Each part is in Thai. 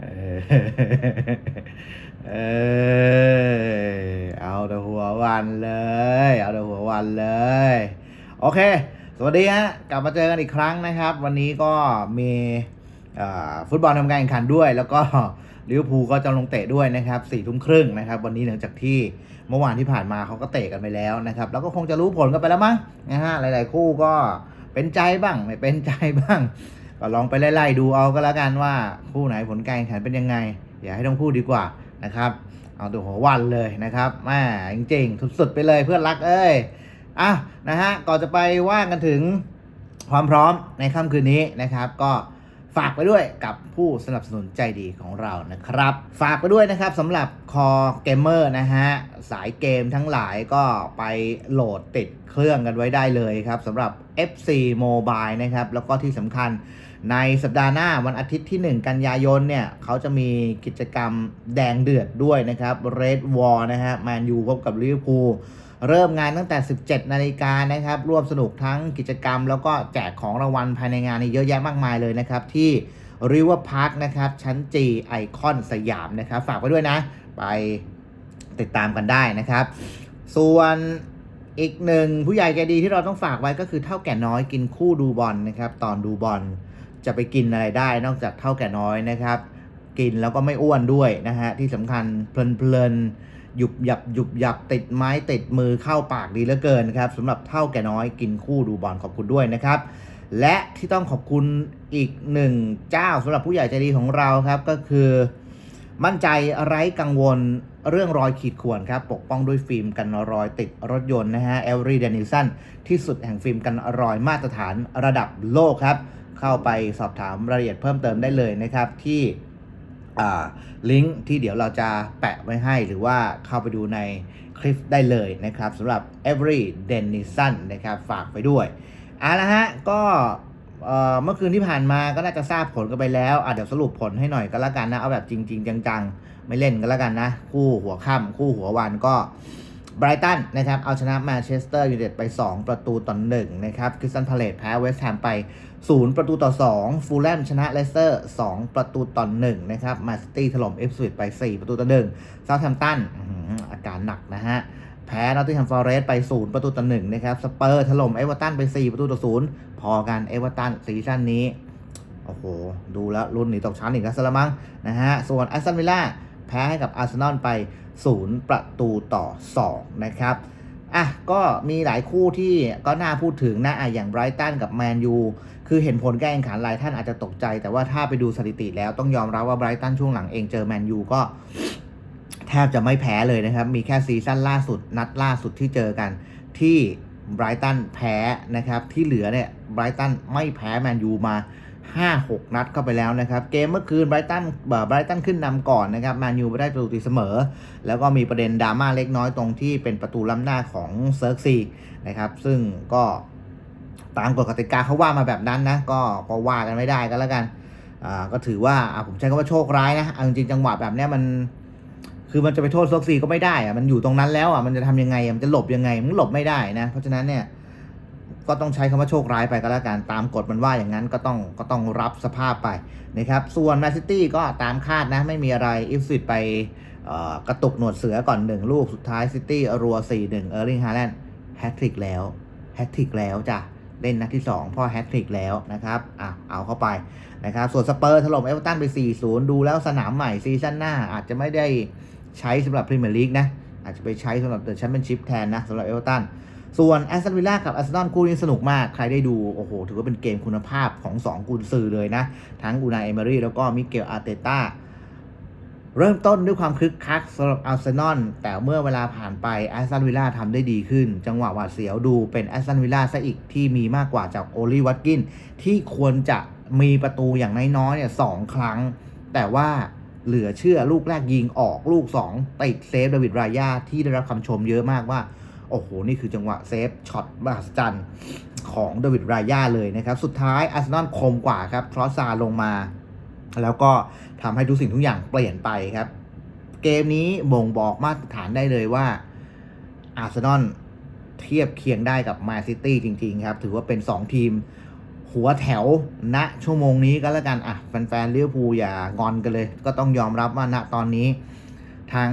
เออเออเอาแต่หัววันเลย เอาแต่หัววันเลย โอเค สวัสดีฮะ กลับมาเจอกันอีกครั้งนะครับ วันนี้ก็มีฟุตบอลทำการแข่งขันด้วย แล้วก็ลิเวอร์พูลก็จะลงเตะด้วยนะครับสี่ทุ่มครึ่งนะครับ วันนี้หลังจากที่เมื่อวานที่ผ่านมาเขาก็เตะกันไปแล้วนะครับ แล้วก็คงจะรู้ผลกันไปแล้วมั้งนะฮะหลาย ๆ คู่ก็เป็นใจบ้างไม่เป็นใจบ้าง ก็ลองไปไล่ๆดูเอาก็แล้วกันว่าคู่ไหนผลการแข่งขันเป็นยังไง อย่าให้ต้องพูดดีกว่านะครับเอาตัวหัววันเลยนะครับแม่จริงๆสุดๆไปเลยเพื่อนรักเอ้ยอะนะฮะก่อนจะไปว่ากันถึงความพร้อมในค่ำคืนนี้นะครับ ก็ ฝากไปด้วยกับผู้สนับสนุนใจดีของเรานะครับ ฝากไปด้วยนะครับสำหรับคอเกมเมอร์นะฮะ สายเกมทั้งหลายก็ไปโหลดติดเครื่องกันไว้ได้เลยครับสำหรับ FC Mobile นะครับ แล้วก็ที่สำคัญในสัปดาห์หน้าวันอาทิตย์ที่ 1 กันยายนเนี่ย เขาจะมีกิจกรรมแดงเดือดด้วยนะครับ Red War นะฮะแมนยูพบกับลิเวอร์พูล เริ่มงานตั้งแต่ 17 นาฬิกานะครับร่วมสนุกทั้งกิจกรรม แล้วก็แจกของรางวัลภายในงานนี่เยอะแยะมากมายเลยนะครับ ที่ River Park นะครับชั้นจีไอคอนสยามนะครับ ฝากไว้ด้วยนะ ไปติดตามกันได้นะครับ ส่วนอีกหนึ่งผู้ใหญ่ใจดีที่เราต้องฝากไว้ก็คือเท่าแก่น้อยกินคู่ดูบอลนะครับ ตอนดูบอลจะไปกินอะไรได้นอกจากเท่าแก่น้อยนะครับ กินแล้วก็ไม่อ้วนด้วยนะฮะที่สำคัญเพลินๆ หยุบหยับหยุบหยับติดไม้ติดมือเข้าปากดีเหลือเกินนะครับสำหรับเท่าแก่น้อยกินคู่ดูบอลขอบคุณด้วยนะครับ และที่ต้องขอบคุณอีกหนึ่งเจ้าสำหรับผู้ใหญ่ใจดีของเราครับก็คือมั่นใจไร้กังวลเรื่องรอยขีดข่วนครับ ปกป้องด้วยฟิล์มกันรอยติดรถยนต์นะฮะเอลรีเดนิสันที่สุดแห่งฟิล์มกันรอยมาตรฐานระดับโลกครับ เข้าไปสอบถามรายละเอียดเพิ่มเติมได้เลยนะครับ ที่ ลิงก์ที่เดี๋ยวเราจะแปะไว้ให้หรือว่าเข้าไปดูในคลิปได้เลยนะครับสำหรับ Every Denison นะครับฝากไปด้วยเอาละฮะก็เมื่อคืนที่ผ่านมาก็น่าจะทราบผลกันไปแล้วอะเดี๋ยวสรุปผลให้หน่อยก็แล้วกันนะ เอาแบบจริง ๆ จัง ๆ ไม่เล่นก็แล้วกันนะ คู่หัวค่ำคู่หัววันก็ ไบรตันนะครับเอาชนะแมนเชสเตอร์ยูไนเต็ดไป 2 ประตูต่อ1นะครับคริสตันพาเลตแพ้เวสต์แฮมไป 0 ประตูต่อ 2 ฟูลแลมชนะเลสเตอร์ 2 ประตูต่อ1นะครับมาสตี้ถล่มเอฟสวิตไป 4 ประตูต่อ1ซาท์แฮมตันอาการหนักนะฮะแพ้นอตติงแฮมฟอร์เรสต์ไป 0 ประตูต่อ1นะครับสเปอร์ถล่มเอเวอร์ตันไป 4 ประตูต่อ0พอกันเอเวอร์ตันซีซั่นนี้โอ้โหดูแล้วรุ่นหนีตกชั้นอีกแล้วสละมั้งนะฮะส่วนแอสตันวิลล่า แพ้ให้กับอาร์เซนอลไป 0 ประตูต่อ 2 นะครับอะก็มีหลายคู่ที่ก็น่าพูดถึงนะอะอย่างไบรตันกับแมนยูคือเห็นผลการแข่งขันหลายท่านอาจจะตกใจ แต่ว่าถ้าไปดูสถิติแล้วต้องยอมรับว่าไบรตันช่วงหลังเองเจอแมนยูก็แทบจะไม่แพ้เลยนะครับ มีแค่ซีซั่นล่าสุด นัดล่าสุดที่เจอกันที่ไบรตันแพ้นะครับ ที่เหลือเนี่ยไบรตันไม่แพ้แมนยูมา 5-6 นัดเข้าไปแล้วนะครับ เกมเมื่อคืนไบรตันไบรตันขึ้นนำก่อนนะครับแมนยูไปได้ประตูตีเสมอ แล้วก็มีประเด็นดราม่าเล็กน้อยตรงที่เป็นประตูล้ำหน้าของเซิร์กซีนะครับซึ่งก็ตามกฎกติกาเขาว่ามาแบบนั้นนะก็ก็ว่ากันไม่ได้ก็แล้วกันอ่าก็ถือว่าผมใช้คำว่าโชคร้ายนะจริงๆจังหวะแบบนี้มันคือมันจะไปโทษเซิร์กซีก็ไม่ได้อะมันอยู่ตรงนั้นแล้วอะมันจะทำยังไงมันจะหลบยังไงมันหลบไม่ได้นะเพราะฉะนั้นเนี่ย ก็ต้องใช้คำว่าโชคร้ายไปก็แล้วกันตามกฎมันว่าอย่างนั้นก็ต้องก็ต้องรับสภาพไปนะครับส่วนแมนซิตี้ก็ตามคาดนะไม่มีอะไรอิฟซิตไปกระตุกหนวดเสือก่อนหนึ่งลูกสุดท้ายซิตี้รัว 4-1 เออร์ลิงฮาแลนด์แฮตทริกแล้วแฮตทริกแล้วจ้ะเล่นนัดที่ 2 พ่อแฮตทริกแล้วนะครับอะเอาเข้าไปนะครับส่วนสเปอร์ถล่มเอเวอร์ตันไป 4-0 ดูแล้วสนามใหม่ซีซั่นหน้าอาจจะไม่ได้ใช้สำหรับพรีเมียร์ลีกนะอาจจะไปใช้สำหรับเดอะแชมเปี้ยนชิพแทนนะสำหรับเอเวอร์ตัน ส่วนแอสตันวิลล่ากับอาร์เซนอลคู่นี้สนุกมาก ใครได้ดู โอ้โห ถือว่าเป็นเกมคุณภาพของ 2 กุนซือเลยนะ ทั้งอูนายเอเมรี่แล้วก็มิเกลอาร์เตต้าเริ่มต้นด้วยความคึกคักสำหรับอาร์เซนอลแต่เมื่อเวลาผ่านไปแอสตันวิลล่าทำได้ดีขึ้น จังหวะหวาดเสียวดูเป็นแอสตันวิลล่าซะอีกที่มีมากกว่าจากโอลีวัตกิน ที่ควรจะมีประตูอย่างน้อยๆเนี่ยสองครั้ง แต่ว่าเหลือเชื่อลูกแรกยิงออกลูก 2 ติดเซฟเดวิดรายาที่ได้รับคำชมเยอะมากว่า โอ้โห นี่คือจังหวะเซฟช็อตมหัศจรรย์ของเดวิดรายาเลยนะครับ สุดท้ายอาร์เซนอลคมกว่าครับทรอสซาลงมา แล้วก็ทำให้ทุกสิ่งทุกอย่างเปลี่ยนไปครับ เกมนี้บ่งบอกมาตรฐานได้เลยว่าอาร์เซนอลเทียบเคียงได้กับแมนซิตี้จริง ๆ ครับ ถือว่าเป็น 2 ทีมหัวแถวณชั่วโมงนี้ก็แล้วกันอะแฟนๆลิเวอร์พูอย่างอนกันเลย ก็ต้องยอมรับว่าณตอนนี้ ทั้ง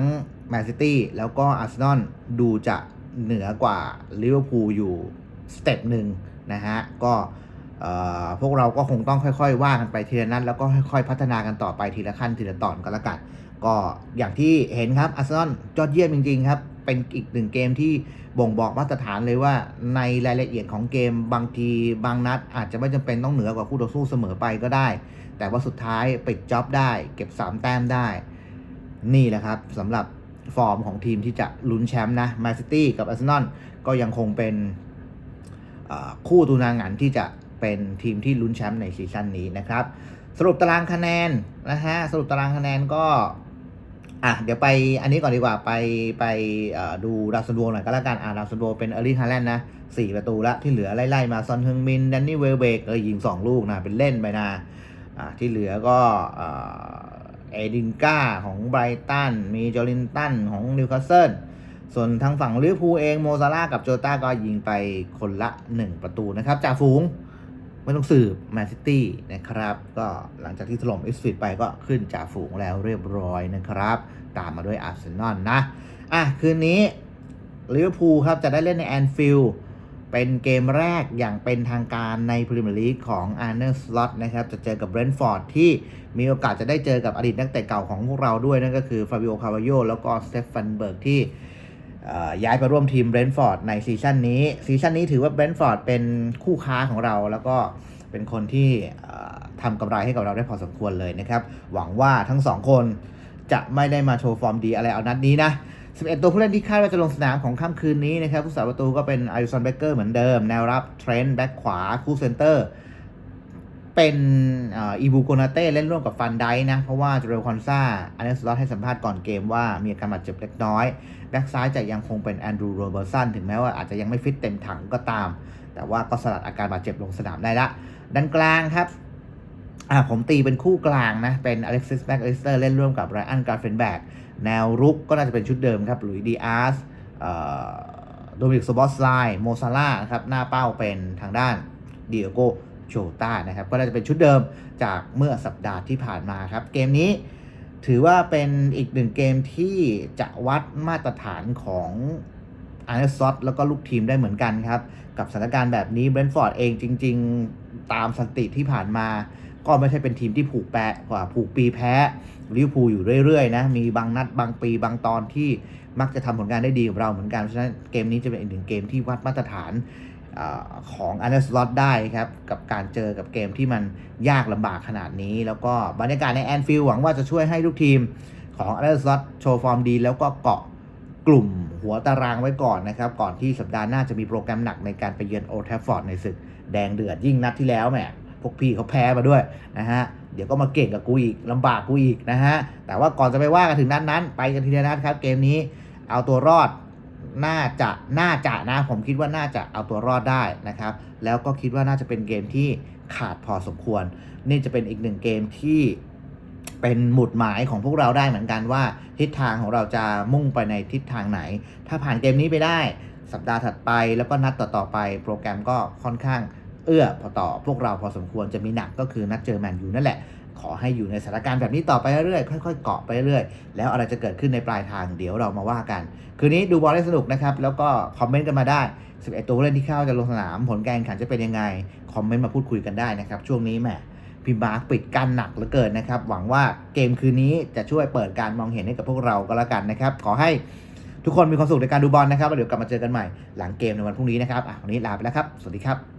แมนซิตี้แล้วก็อาร์เซนอลดูจะ เหนือกว่าลิเวอร์พูลอยู่สเต็ปหนึ่งนะฮะก็เอ่อพวกเราก็คงต้องค่อยๆ ว่ากันไปทีละนัดแล้วก็ค่อยๆ พัฒนากันต่อไปทีละขั้นทีละตอนก็แล้วกัน ก็อย่างที่เห็นครับอาร์เซนอลยอดเยี่ยมจริงๆครับ เป็นอีกหนึ่งเกมที่บ่งบอกมาตรฐานเลยว่าในรายละเอียดของเกมบางทีบางนัด อาจจะไม่จำเป็นต้องเหนือกว่าคู่ต่อสู้เสมอไปก็ได้ แต่ว่าสุดท้ายปิดจ็อบได้ เก็บ 3 แต้มได้ นี่แหละครับสำหรับ ฟอร์มของทีมที่จะลุ้นแชมป์นะแมนซิตี้กับอาร์เซนอลก็ยังคงเป็นคู่ตูนางงันที่จะเป็นทีมที่ลุ้นแชมป์ในซีซั่นนี้นะครับ สรุปตารางคะแนนนะฮะสรุปตารางคะแนนก็อะเดี๋ยวไปอันนี้ก่อนดีกว่าไปไปดูดาวซันโวหน่อยก็แล้วกันอะดาวซันโวเป็นเออร์ลี่ฮาแลนด์นะสี่ประตูละที่เหลือไล่ๆมาซอนเฮงมินแดนนี่เวลเบกเออยิงสองลูกนะเป็นเล่นไปนะอะที่เหลือก็อ่อ เอดินก้าของไบรตัน มีจอรินตันของนิวคาสเซิล ส่วนทางฝั่งลิเวอร์พูลเองโมซาร่ากับโจต้าก็ยิงไปคนละ 1 ประตูนะครับจ่าฝูงไม่ต้องสืบแมนซิตี้นะครับ ก็หลังจากที่ถล่มอิสฟิตไปก็ขึ้นจ่าฝูงแล้วเรียบร้อยนะครับ ตามมาด้วยอาร์เซนอลนะ อะ คืนนี้ลิเวอร์พูลครับจะได้เล่นในแอนฟิลด์ เป็นเกมแรกอย่างเป็นทางการในพรีเมียร์ลีกของอาร์เนอร์สล็อตนะครับ จะเจอกับเบรนท์ฟอร์ดที่มีโอกาสจะได้เจอกับอดีตนักเตะเก่าของพวกเราด้วย นั่นก็คือฟาบิโอคาวาโยแล้วก็สเตฟานเบิร์กที่ย้ายไปร่วมทีมเบรนท์ฟอร์ดในซีซั่นนี้ ซีซั่นนี้ถือว่าเบรนท์ฟอร์ดเป็นคู่ค้าของเรา แล้วก็เป็นคนที่ทำกำไรให้กับเราได้พอสมควรเลยนะครับ หวังว่าทั้งสองคนจะไม่ได้มาโชว์ฟอร์มดีอะไรเอานัดนี้นะ 11 ตัวผู้เล่นที่คาดว่าจะลงสนามของค่ำคืนนี้นะครับผู้สาประตูก็เป็นอาริสันเบเกอร์เหมือนเดิม แนวรับเทรนต์แบ็คขวา คู่เซนเตอร์ เป็นอีบูโกนาเต้เล่นร่วมกับฟันไดนะ เพราะว่าเจเรลคอนซาอันเนสลอตให้สัมภาษณ์ก่อนเกมว่ามีอาการบาดเจ็บเล็กน้อย แบ็กซ้ายจะยังคงเป็นแอนดรูโรเบอร์สันถึงแม้ว่าอาจจะยังไม่ฟิตเต็มถังก็ตาม แต่ว่าก็สลัดอาการบาดเจ็บลงสนามได้ละด้านกลางครับ อ่าผมตีเป็นคู่กลางนะ เป็นอเล็กซิสแบ็กอลิสเตอร์เล่นร่วมกับไรอันการ์เฟนแบกแนวรุกก็น่าจะเป็นชุดเดิมครับหลุยดีอาร์สโดมินิกโซบอสไลโมซาร่านะครับหน้าเป้าเป็นทางด้านเดียโกโชต้านะครับก็น่าจะเป็นชุดเดิมจากเมื่อสัปดาห์ที่ผ่านมาครับ เกมนี้ถือว่าเป็นอีกหนึ่งเกมที่จะวัดมาตรฐานของอาร์เนซอตแล้วก็ลูกทีมได้เหมือนกันครับ กับสถานการณ์แบบนี้เบรนฟอร์ดเองจริง ๆ ตามสถิติที่ผ่านมา ก็ไม่ใช่เป็นทีมที่ผูกแปะกว่าผูกปีแพ้ลิเวอร์พูลอยู่เรื่อยๆนะมีบางนัดบางปีบางตอนที่มักจะทำผลงานได้ดีกับเราเหมือนกันเพราะฉะนั้นเกมนี้จะเป็นอีกหนึ่งเกมที่วัดมาตรฐานอของอันเดอร์สล็อตได้ครับ กับการเจอกับเกมที่มันยากลำบากขนาดนี้ แล้วก็บรรยากาศในแอนฟิลด์หวังว่าจะช่วยให้ลูกทีมของอันเดอร์สล็อตโชว์ฟอร์มดี แล้วก็เกาะกลุ่มหัวตารางไว้ก่อนนะครับ ก่อนที่สัปดาห์หน้าจะมีโปรแกรมหนักในการไปเยือนโอลด์แทฟฟอร์ดในศึกแดงเดือดยิ่งนัดที่แล้วแหม วกพี่เขาแพ้มาด้วยนะฮะเดี๋ยวก็มาเก่งกับกูอีกลำบากกูอีกนะฮะแต่ว่าก่อนจะไปว่ากันถึงนัดนั้น ไปกันทีละนัดครับเกมนี้เอาตัวรอดน่าจะน่าจะนะผมคิดว่าน่าจะเอาตัวรอดได้นะครับ แล้วก็คิดว่าน่าจะเป็นเกมที่ขาดพอสมควร นี่จะเป็นอีกหนึ่งเกมที่เป็นหมุดหมายของพวกเราได้เหมือนกันว่า ทิศทางของเราจะมุ่งไปในทิศทางไหน ถ้าผ่านเกมนี้ไปได้ สัปดาห์ถัดไปแล้วก็นัดต่อๆไป โปรแกรมก็ค่อนข้าง เอื้อพอต่อพวกเราพอสมควรจะมีหนักก็คือนัดเจอแมนยูนั่นแหละขอให้อยู่ในสถานการณ์แบบนี้ต่อไปเรื่อยๆค่อยๆเกาะไปเรื่อยๆแล้วอะไรจะเกิดขึ้นในปลายทางเดี๋ยวเรามาว่ากัน คืนนี้ดูบอลได้สนุกนะครับ แล้วก็คอมเมนต์กันมาได้ 11 ตัวเล่นที่เข้าจะลงสนาม ผลการแข่งขันจะเป็นยังไง คอมเมนต์มาพูดคุยกันได้นะครับ ช่วงนี้แหมพี่มาร์คปิดกั้นหนักเหลือเกินนะครับ หวังว่าเกมคืนนี้จะช่วยเปิดการมองเห็นให้กับพวกเราก็แล้วกันนะครับ ขอให้ทุกคนมีความสุขในการดูบอลนะครับแล้วเดี๋ยวกลับมาเจอกันใหม่หลังเกมในวันพรุ่งนี้นะครับอะวันนี้ลาไปแล้วครับ สวัสดีครับ